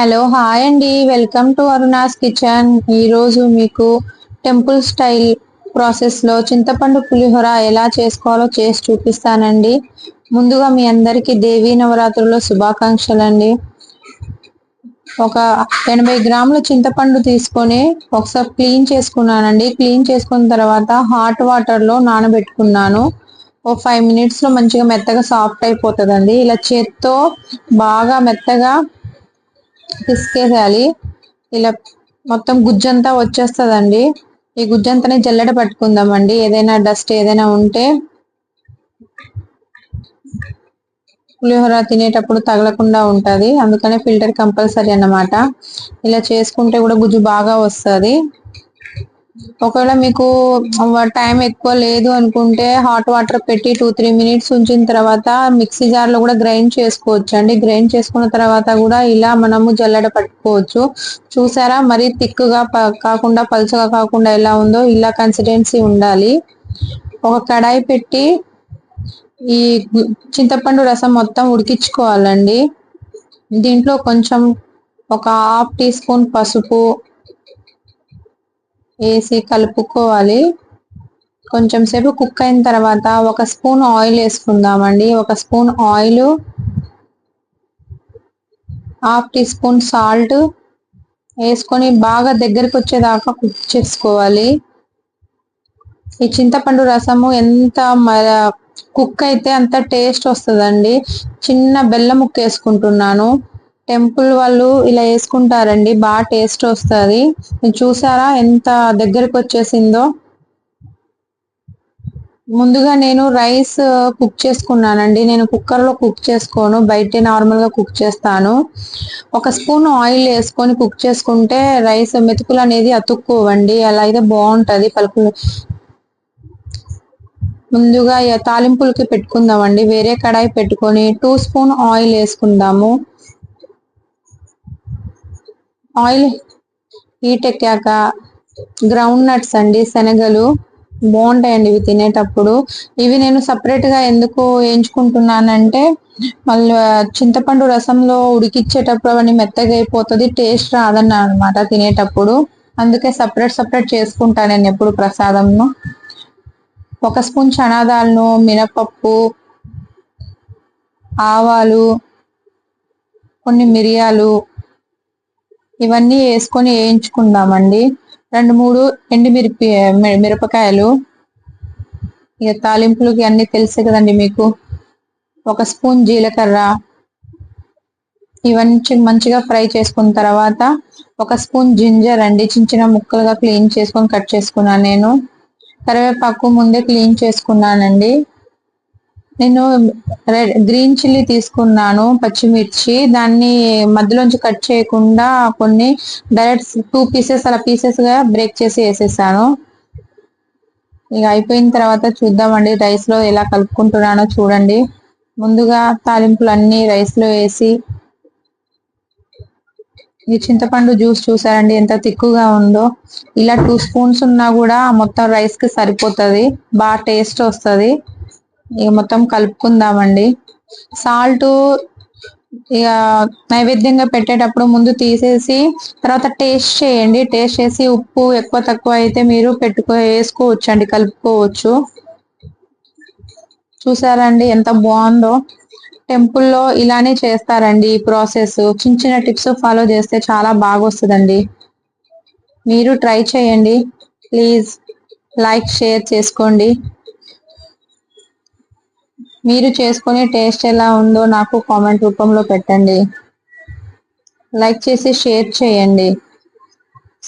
Hello hi అండి. Welcome to Aruna's kitchen ఈరోజు మీకు టెంపుల్ స్టైల్ ప్రాసెస్లో చింతపండు పులిహోర ఎలా చేసుకోవాలో చేసి చూపిస్తానండి. ముందుగా మీ అందరికీ దేవీ నవరాత్రుల్లో శుభాకాంక్షలు అండి ఒక ఎనభై గ్రాముల చింతపండు తీసుకొని ఒకసారి క్లీన్ చేసుకున్నానండి. క్లీన్ చేసుకున్న తర్వాత హాట్ వాటర్లో నానబెట్టుకున్నాను. ఓ ఫైవ్ మినిట్స్లో మంచిగా మెత్తగా సాఫ్ట్ అయిపోతుందండి. ఇలా చేత్తో బాగా మెత్తగా పిసికేసేయాలి ఇలా మొత్తం గుజ్జంతా వచ్చేస్తుందండి. ఈ గుజ్జంతానే జల్లెడ పట్టుకుందామండి. ఏదైనా డస్ట్ ఏదైనా ఉంటే పులిహోర తినేటప్పుడు తగలకుండా ఉంటుంది. అందుకనే ఫిల్టర్ కంపల్సరీ అన్నమాట. ఇలా చేసుకుంటే కూడా గుజ్జు బాగా వస్తుంది. ఒకవేళ మీకు టైం ఎక్కువ లేదు అనుకుంటే హాట్ వాటర్ పెట్టి టూ త్రీ మినిట్స్ ఉంచిన తర్వాత మిక్సీ జార్లో కూడా గ్రైండ్ చేసుకోవచ్చు అండి. గ్రైండ్ చేసుకున్న తర్వాత కూడా ఇలా మనము జల్లెడ పట్టుకోవచ్చు. చూసారా? మరి థిక్గా కాకుండా పలుచగా కాకుండా ఎలా ఉందో ఇలా కన్సిస్టెన్సీ ఉండాలి. ఒక కడాయి పెట్టి ఈ చింతపండు రసం మొత్తం ఉడికించుకోవాలండి. దీంట్లో కొంచెం ఒక హాఫ్ టీ స్పూన్ పసుపు వేసి కలుపుకోవాలి. కొంచెం సేపు కుక్ అయిన తర్వాత ఒక స్పూన్ ఆయిల్ వేసుకుందామండి. ఒక spoon oil half teaspoon salt వేసుకొని బాగా దగ్గరికి వచ్చేదాకా కుక్ చేసుకోవాలి. ఈ చింతపండు రసము ఎంత కుక్ అయితే అంత టేస్ట్ వస్తుందండి. చిన్న బెల్లం ముక్క వేసుకుంటున్నాను టెంపుల్ వాళ్ళు ఇలా వేసుకుంటారండి. బాగా టేస్ట్ వస్తుంది. చూసారా ఎంత దగ్గరకు వచ్చేసిందో? ముందుగా నేను రైస్ uh, కుక్ చేసుకున్నానండి. నేను కుక్కర్లో కుక్ చేసుకోను. బయట నార్మల్గా కుక్ చేస్తాను. ఒక స్పూన్ ఆయిల్ వేసుకొని కుక్ చేసుకుంటే రైస్ మెతుకులు అనేది అతుక్కోవండి. అలా అయితే బాగుంటుంది. పలుకులు ముందుగా తాలింపులకి పెట్టుకుందామండి. వేరే కడాయి పెట్టుకొని టూ స్పూన్ ఆయిల్ వేసుకుందాము. ఆయిల్ హీట్ ఎక్కాక గ్రౌండ్ నట్స్ అండి శనగలు బాగుంటాయండి ఇవి తినేటప్పుడు. ఇవి నేను సపరేట్గా ఎందుకు వేయించుకుంటున్నానంటే మళ్ళీ చింతపండు రసంలో ఉడికిచ్చేటప్పుడు అవన్నీ మెత్తగా అయిపోతుంది టేస్ట్ రాదన్న అనమాట తినేటప్పుడు. అందుకే సపరేట్ సపరేట్ చేసుకుంటాను నేను ఎప్పుడు ప్రసాదంను. ఒక స్పూన్ చనాదాలను మినపప్పు ఆవాలు కొన్ని మిరియాలు ఇవన్నీ వేసుకొని వేయించుకుందామండి. రెండు మూడు ఎండుమిరపి మిరపకాయలు. ఇక తాలింపులకి అన్ని తెలుసు కదండి మీకు. ఒక స్పూన్ జీలకర్ర. ఇవన్నీ మంచిగా ఫ్రై చేసుకున్న తర్వాత ఒక స్పూన్ జింజర్ అండి. చిన్న చిన్న ముక్కలుగా క్లీన్ చేసుకొని కట్ చేసుకున్నాను నేను. కరివేపాకు ముందే క్లీన్ చేసుకున్నానండి. నేను రెడ్ గ్రీన్ చిల్లీ తీసుకున్నాను పచ్చిమిర్చి. దాన్ని మధ్యలోంచి కట్ చేయకుండా కొన్ని డైరెక్ట్ టూ పీసెస్ అలా పీసెస్గా బ్రేక్ చేసి వేసేసాను. ఇక అయిపోయిన తర్వాత చూద్దామండి రైస్లో ఎలా కలుపుకుంటున్నానో చూడండి. ముందుగా తాలింపులు అన్ని రైస్లో వేసి ఈ చింతపండు జ్యూస్ చూసారండి ఎంత తిక్కుగా ఉందో. ఇలా టూ స్పూన్స్ ఉన్నా కూడా మొత్తం రైస్కి సరిపోతుంది బాగా టేస్ట్ వస్తుంది. ఇక మొత్తం కలుపుకుందామండి. సాల్ట్ ఇక నైవేద్యంగా పెట్టేటప్పుడు ముందు తీసేసి తర్వాత టేస్ట్ చేయండి. టేస్ట్ చేసి ఉప్పు ఎక్కువ తక్కువ అయితే మీరు పెట్టుకో వేసుకోవచ్చు అండి కలుపుకోవచ్చు. చూసారండి ఎంత బాగుందో. టెంపుల్లో ఇలానే చేస్తారండి ఈ ప్రాసెస్. చిన్న చిన్న టిప్స్ ఫాలో చేస్తే చాలా బాగా వస్తుందండి మీరు ట్రై చేయండి. ప్లీజ్ లైక్ షేర్ చేసుకోండి. మీరు చేసుకునే టేస్ట్ ఎలా ఉందో నాకు కామెంట్ రూపంలో పెట్టండి. లైక్ చేసి షేర్ చేయండి.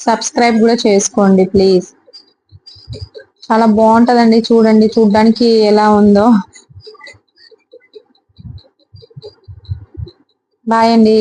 సబ్స్క్రైబ్ కూడా చేసుకోండి ప్లీజ్. చాలా బాగుంటుందండి చూడండి చూడడానికి ఎలా ఉందో. బాయ్ అండి.